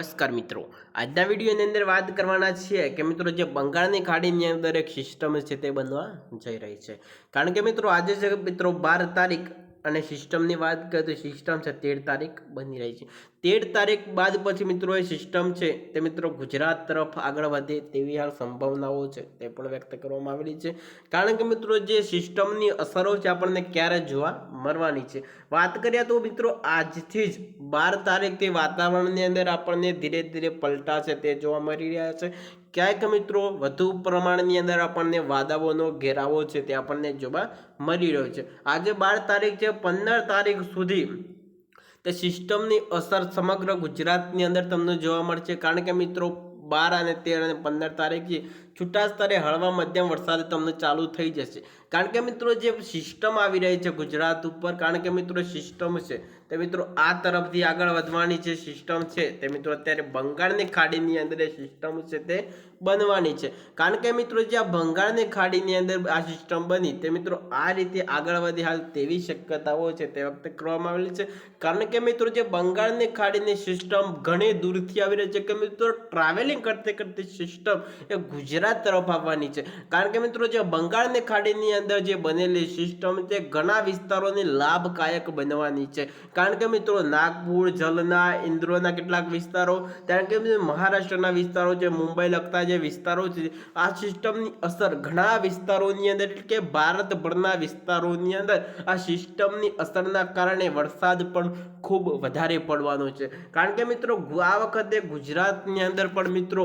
નમસ્કાર મિત્રો. આજના વિડીયોની અંદર વાત કરવાના છીએ કે મિત્રો જે બંગાળની ખાડીની અંદર એક સિસ્ટમ છે તે બનવા જઈ રહી છે. કારણ કે મિત્રો આજે છે મિત્રો બાર તારીખ અને સિસ્ટમની વાત કરીએ તો સિસ્ટમ છે તેર તારીખ બની રહી છે. તેર તારીખ બાદ પછી મિત્રો એ સિસ્ટમ છે તે મિત્રો ગુજરાત તરફ આગળ વધે તેવી હાલ સંભાવનાઓ છે તે પણ વ્યક્ત કરવામાં આવેલી છે. કારણ કે મિત્રો જે સિસ્ટમની અસરો છે આપણને ક્યારે જોવા મળવાની છે. વાત કરીએ તો મિત્રો આજથી જ બાર તારીખથી વાતાવરણની અંદર આપણને ધીરે ધીરે પલટા છે તે જોવા મળી રહ્યા છે. ક્યાંક મિત્રો વધુ પ્રમાણની અંદર આપણને વાદાઓનો ઘેરાવો છે તે આપણને જોવા મળી રહ્યો છે. આજે બાર તારીખ છે, પંદર તારીખ સુધી તે સિસ્ટમની અસર સમગ્ર ગુજરાતની અંદર તમને જોવા મળશે. કારણ કે મિત્રો, બાર અને તેર અને પંદર તારીખથી છૂટા સ્તરે હળવા મધ્યમ વરસાદ તમને ચાલુ થઈ જશે. કારણ કે મિત્રો જે સિસ્ટમ આવી રહી છે ગુજરાત ઉપર, કારણ કે મિત્રો સિસ્ટમ છે, તે મિત્રો આ તરફથી આગળ વધવાની જે સિસ્ટમ છે, તે મિત્રો અત્યારે બંગાળની ખાડીની અંદર એ સિસ્ટમ છે તે બનવાની છે. કારણ કે મિત્રો જે આ બંગાળની ખાડીની અંદર આ સિસ્ટમ બની, તે મિત્રો આ રીતે આગળ વધી હાલ તેવી શક્યતાઓ છે તે વખતે કરવામાં આવેલી છે. કારણ કે મિત્રો જે બંગાળની ખાડીની સિસ્ટમ ઘણી દૂરથી આવી રહી છે કે મિત્રો ટ્રાવેલિંગ કરતી કરતી સિસ્ટમ એ ગુજરાત તરફ આવવાની છે. કારણ કે મિત્રો જે બંગાળની ખાડીની અંદર જે બનેલી સિસ્ટમ તે ઘણા વિસ્તારોની લાભકાયક બનવાની છે. કારણ કે મિત્રો નાગપુર, જલના, ઇન્દ્રોના કેટલાક વિસ્તારો, કારણ કે મહારાષ્ટ્રના વિસ્તારો છે, મુંબઈ લગતા જે વિસ્તારો છે, આ સિસ્ટમની અસર ઘણા વિસ્તારોની અંદર એટલે કે ભારતભરના વિસ્તારોની અંદર આ સિસ્ટમની અસરના કારણે વરસાદ પણ ખૂબ વધારે પડવાનો છે. કારણ કે મિત્રો આ વખતે ગુજરાતની અંદર પણ મિત્રો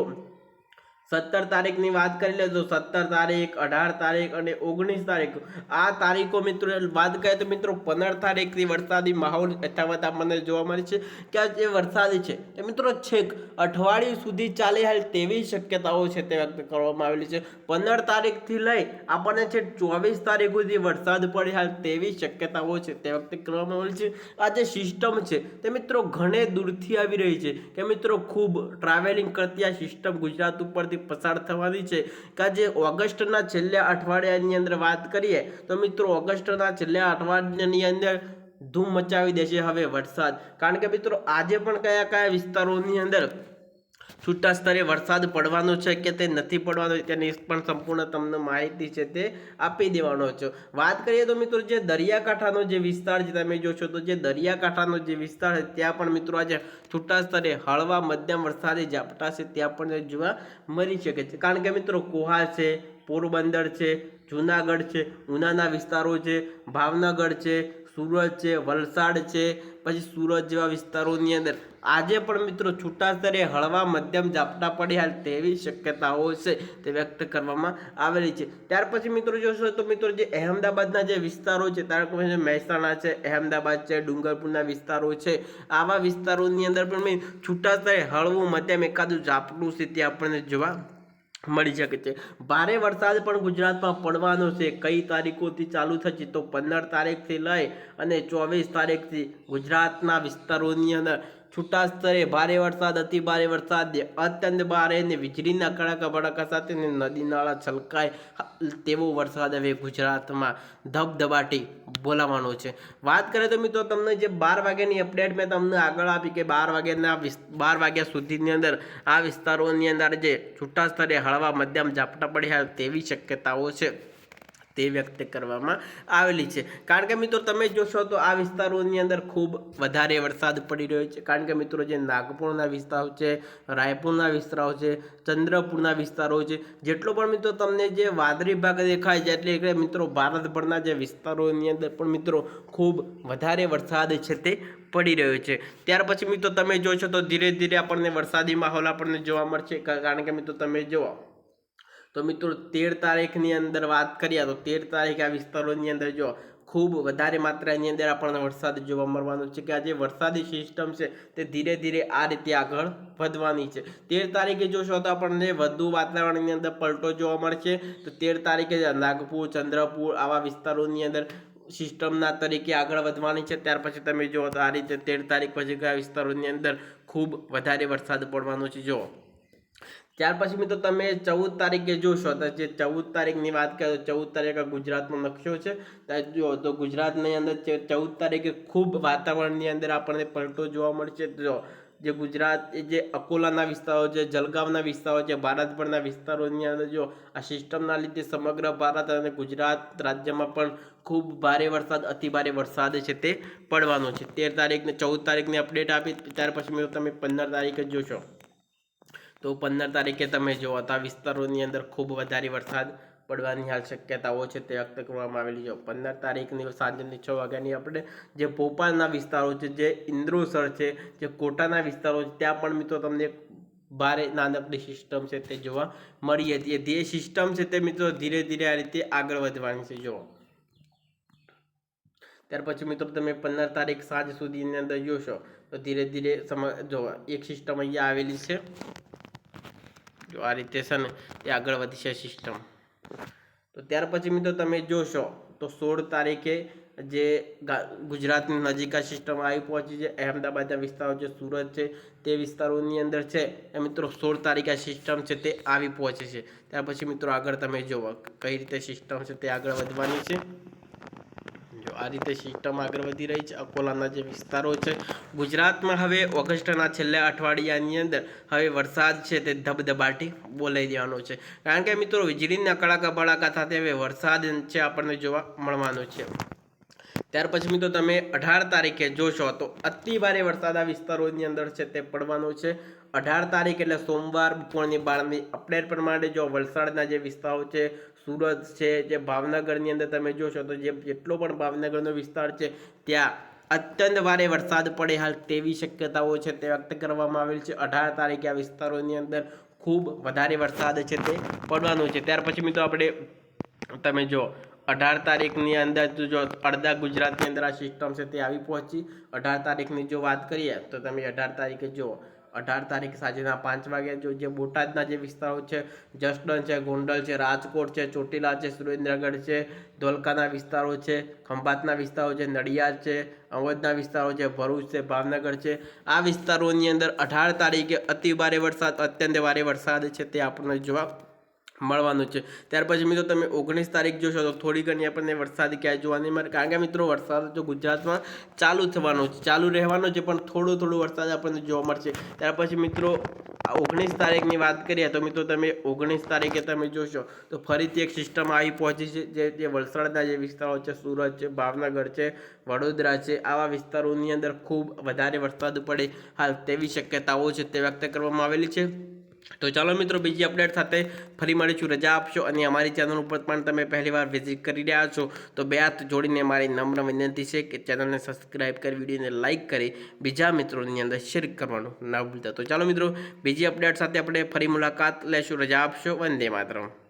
સત્તર તારીખની વાત કરી લે તો સત્તર તારીખ, અઢાર તારીખ અને ઓગણીસ તારીખ. આ તારીખો મિત્રો વાત કરીએ તો મિત્રો, પંદર તારીખથી વરસાદી માહોલ યથાવત આપણને જોવા મળે છે કે આ જે વરસાદી છે, એ મિત્રો છેક અઠવાડિયું સુધી ચાલી હાલ તેવી શક્યતાઓ છે તે વ્યક્ત કરવામાં આવેલી છે. પંદર તારીખથી લઈ આપણને છે ચોવીસ તારીખ સુધી વરસાદ પડે હાલ તેવી શક્યતાઓ છે તે વખતે કરવામાં આવેલી છે. આ જે સિસ્ટમ છે તે મિત્રો ઘણે દૂરથી આવી રહી છે કે મિત્રો ખૂબ ટ્રાવેલિંગ કરતી આ સિસ્ટમ ગુજરાત ઉપરથી પસાર થવાની છે. કે આજે ઓગસ્ટના છેલ્લા અઠવાડિયાની અંદર વાત કરીએ, તો મિત્રો ઓગસ્ટના છેલ્લા અઠવાડિયાની અંદર ધૂમ મચાવી દેશે હવે વરસાદ. કારણ કે મિત્રો આજે પણ કયા કયા વિસ્તારોની અંદર છૂટા સ્તરે વરસાદ પડવાનો છે કે તે નથી પડવાનો, તેની પણ સંપૂર્ણ તમને માહિતી છે તે આપી દેવાનો છે. વાત કરીએ તો મિત્રો જે દરિયાકાંઠાનો જે વિસ્તાર છે, તમે જોશો તો જે દરિયાકાંઠાનો જે વિસ્તાર છે, ત્યાં પણ મિત્રો આજે છૂટા સ્તરે હળવા મધ્યમ વરસાદી ઝાપટા છે, ત્યાં પણ જોવા મળી શકે છે. કારણ કે મિત્રો કોહા છે, પોરબંદર છે, જુનાગઢ છે, ઉનાના વિસ્તારો છે, ભાવનગર છે સુરત છે, વલસાડ છે, પછી સુરત જેવા વિસ્તારોની અંદર. આજે પણ મિત્રો છૂટા સ્તરે હળવા મધ્યમ ઝાપટા પડી હાલ તેવી શક્યતાઓ છે તે વ્યક્ત કરવામાં આવેલી છે. ત્યાર પછી મિત્રો જોશો તો મિત્રો જે અહેમદાબાદના જે વિસ્તારો છે ત્યારે મહેસાણા છે, અહેમદાબાદ છે, ડુંગરપુરના વિસ્તારો છે, આવા વિસ્તારોની અંદર પણ છૂટા સ્તરે હળવું મધ્યમ એકાદું ઝાપટું છે તે આપણને જોવા મળી શકે છે. ભારે વરસાદ પણ ગુજરાતમાં પડવાનો છે. કઈ તારીખોથી ચાલુ થશે તો પંદર તારીખથી લઈ અને ચોવીસ તારીખથી ગુજરાતના વિસ્તારોની અંદર છૂટા સ્તરે ભારે વરસાદ, અતિ ભારે વરસાદ, અત્યંત ભારે ને વીજળીના કડાકા ભડાકા સાથે નદી નાળા છલકાય તેવો વરસાદ હવે ગુજરાતમાં ધબધબાટી બોલાવાનો છે. વાત કરીએ તો મિત્રો તમને જે બાર વાગ્યાની અપડેટ મેં તમને આગળ આપી કે બાર વાગ્યાના બાર વાગ્યા સુધીની અંદર આ વિસ્તારોની અંદર જે છૂટા સ્તરે હળવા મધ્યમ ઝાપટા પડ્યા તેવી શક્યતાઓ છે. તે વ્યક્ત કરવામાં આવેલી છે. કારણ કે મિત્રો તમે જોશો તો આ વિસ્તારોની અંદર ખૂબ વધારે વરસાદ પડી રહ્યો છે. કારણ કે મિત્રો જે નાગપુરના વિસ્તારો છે, રાયપુરના વિસ્તારો છે, ચંદ્રપુરના વિસ્તારો છે, જેટલો પણ મિત્રો તમને જે વાદળી ભાગ દેખાય છે, એટલે કે મિત્રો ભારતભરના જે વિસ્તારોની અંદર પણ મિત્રો ખૂબ વધારે વરસાદ છે તે પડી રહ્યો છે. ત્યાર પછી મિત્રો તમે જોશો તો ધીરે ધીરે આપણને વરસાદી માહોલ આપણને જોવા મળશે. કારણ કે મિત્રો તમે જુઓ. તો મિત્રો, તેર તારીખની અંદર વાત કરીએ તો તેર તારીખ આ વિસ્તારોની અંદર જો ખૂબ વધારે માત્રાની અંદર આપણને વરસાદ જોવા મળવાનો છે કે આ જે વરસાદી સિસ્ટમ છે તે ધીરે ધીરે આ રીતે આગળ વધવાની છે. તેર તારીખે જોશો તો આપણને વધુ વાતાવરણની અંદર પલટો જોવા મળશે. તો તેર તારીખે નાગપુર, ચંદ્રપુર આવા વિસ્તારોની અંદર સિસ્ટમના તરીકે આગળ વધવાની છે. ત્યાર પછી તમે જુઓ તો આ રીતે તેર તારીખ પછી કયા વિસ્તારોની અંદર ખૂબ વધારે વરસાદ પડવાનો છે. જુઓ. ત્યાર પછી મિત્રો તમે ચૌદ તારીખે જોશો, તો જે ચૌદ તારીખની વાત કરીએ તો ચૌદ તારીખે ગુજરાતનો નકશો છે. જો તો ગુજરાતની અંદર ચૌદ તારીખે ખૂબ વાતાવરણની અંદર આપણને પલટો જોવા મળશે. જો જે ગુજરાત જે અકોલાના વિસ્તારો છે, જલગાંવના વિસ્તારો છે, ભારતભરના વિસ્તારોની અંદર જો આ સિસ્ટમના લીધે સમગ્ર ભારત અને ગુજરાત રાજ્યમાં પણ ખૂબ ભારે વરસાદ, અતિ ભારે વરસાદ છે તે પડવાનો છે. તેર તારીખને ચૌદ તારીખની અપડેટ આપી, ત્યાર પછી મેં તમે પંદર તારીખે જોશો. તો પંદર તારીખે તમે જો આ વિસ્તારોની અંદર ખૂબ વધારે વરસાદ પડવાની હાલ શક્યતાઓ છે તે વ્યક્ત કરવામાં આવેલી છે. પંદર તારીખની સાંજની છ વાગ્યાની આપણે જે ભોપાલના વિસ્તારો છે, જે ઇન્દ્રોસર છે, જે કોટાના વિસ્તારો છે, ત્યાં પણ મિત્રો તમને ભારે નાનકડી સિસ્ટમ છે તે જોવા મળી હતી. જે સિસ્ટમ છે તે મિત્રો ધીરે ધીરે આ રીતે આગળ વધવાની છે જો ત્યાર પછી મિત્રો તમે પંદર તારીખ સાંજ સુધીની અંદર જોશો, તો ધીરે ધીરે સમ જો એક સિસ્ટમ અહીંયા આવેલી છે. જો આ રીતે છે ને એ આગળ વધી છે સિસ્ટમ તો ત્યાર પછી મિત્રો તમે જોશો તો સોળ તારીખે જે ગુજરાતની નજીક સિસ્ટમ આવી પહોંચી છે. અહેમદાબાદના વિસ્તારો છે, સુરત છે, તે વિસ્તારોની અંદર છે એ મિત્રો સોળ તારીખે સિસ્ટમ છે તે આવી પહોંચે છે. ત્યાર પછી મિત્રો આગળ તમે જુઓ કઈ રીતે સિસ્ટમ છે તે આગળ વધવાની છે. જો આ રીતે સિસ્ટમ આગળ વધી રહી છે. અકોલાના જે વિસ્તારો છે, ગુજરાતમાં હવે ઓગસ્ટના છેલ્લા અઠવાડિયાની અંદર હવે વરસાદ છે તે ધબધબાટી બોલાઈ દેવાનો છે. કારણ કે મિત્રો, વીજળીના કડાકા બડાકા સાથે હવે વરસાદ છે આપણને જોવા મળવાનો છે. ત્યાર પછી મિત્રો, તમે અઢાર તારીખે જોશો તો અતિ ભારે વરસાદ આ વિસ્તારોની અંદર છે તે પડવાનો છે. અઢાર તારીખ એટલે સોમવાર, બપોરની બારની અપડેટ પ્રમાણે જો વલસાડના જે વિસ્તારો છે સુરત છે, જે ભાવનગરની અંદર તમે જોશો તો જે જેટલો પણ ભાવનગરનો વિસ્તાર છે, ત્યાં અત્યંત ભારે વરસાદ પડે હાલ તેવી શક્યતાઓ છે તે વ્યક્ત કરવામાં આવેલ છે. અઢાર તારીખે આ વિસ્તારોની અંદર ખૂબ વધારે વરસાદ છે તે પડવાનો છે. ત્યાર પછી મિત્રો આપણે તમે જો, અઢાર તારીખની અંદર જો અડધા ગુજરાતની અંદર આ સિસ્ટમ છે તે આવી પહોંચી. અઢાર તારીખની જો વાત કરીએ તો તમે અઢાર તારીખે જુઓ અઢાર તારીખ સાંજના પાંચ વાગે જો જે બોટાદના જે વિસ્તારો છે, જસદણ છે, ગોંડલ છે, રાજકોટ છે, ચોટીલા છે સુરેન્દ્રગઢ છે ધોલકાના વિસ્તારો છે, ખંભાતના વિસ્તારો છે, નડિયાદ છે, અવધના વિસ્તારો છે, ભરૂચ છે, ભાવનગર છે. આ વિસ્તારોની અંદર અઢાર તારીખે અતિ ભારે વરસાદ, અત્યંત ભારે વરસાદ છે તે આપણને જોવા મળવાનું છે. ત્યાર પછી મિત્રો તમે ઓગણીસ તારીખ જોશો તો થોડી ઘણી આપણને વરસાદ ક્યાંય જોવાની મળે. કારણ કે મિત્રો વરસાદ જો ગુજરાતમાં ચાલુ થવાનો છે. ચાલુ રહેવાનો છે પણ થોડો થોડો વરસાદ આપણને જોવા મળશે. ત્યાર પછી મિત્રો ઓગણીસ તારીખની વાત કરીએ તો મિત્રો તમે ઓગણીસ તારીખે તમે જોશો તો ફરીથી એક સિસ્ટમ આવી પહોંચી છે જે જે વલસાડના જે વિસ્તારો છે, સુરત છે, ભાવનગર છે, વડોદરા છે, આવા વિસ્તારોની અંદર ખૂબ વધારે વરસાદ પડે હાલ તેવી શક્યતાઓ છે તે વ્યક્ત કરવામાં આવેલી છે. તો ચાલો મિત્રો, બીજી અપડેટ સાથે ફરી મળીશું. રજા આપશો અને અમારી ચેનલ ઉપર પણ તમે પહેલીવાર વિઝિટ કરી રહ્યા છો, તો બે હાથ જોડીને મારી નમ્ર વિનંતી છે કે ચેનલને સબસ્ક્રાઇબ કરી, વિડીયોને લાઇક કરી, બીજા મિત્રોની અંદર શેર કરવાનું ના ભૂલતા. તો ચાલો મિત્રો, બીજી અપડેટ સાથે આપણે ફરી મુલાકાત લેશું. રજા આપશો. વંદે માતરમ.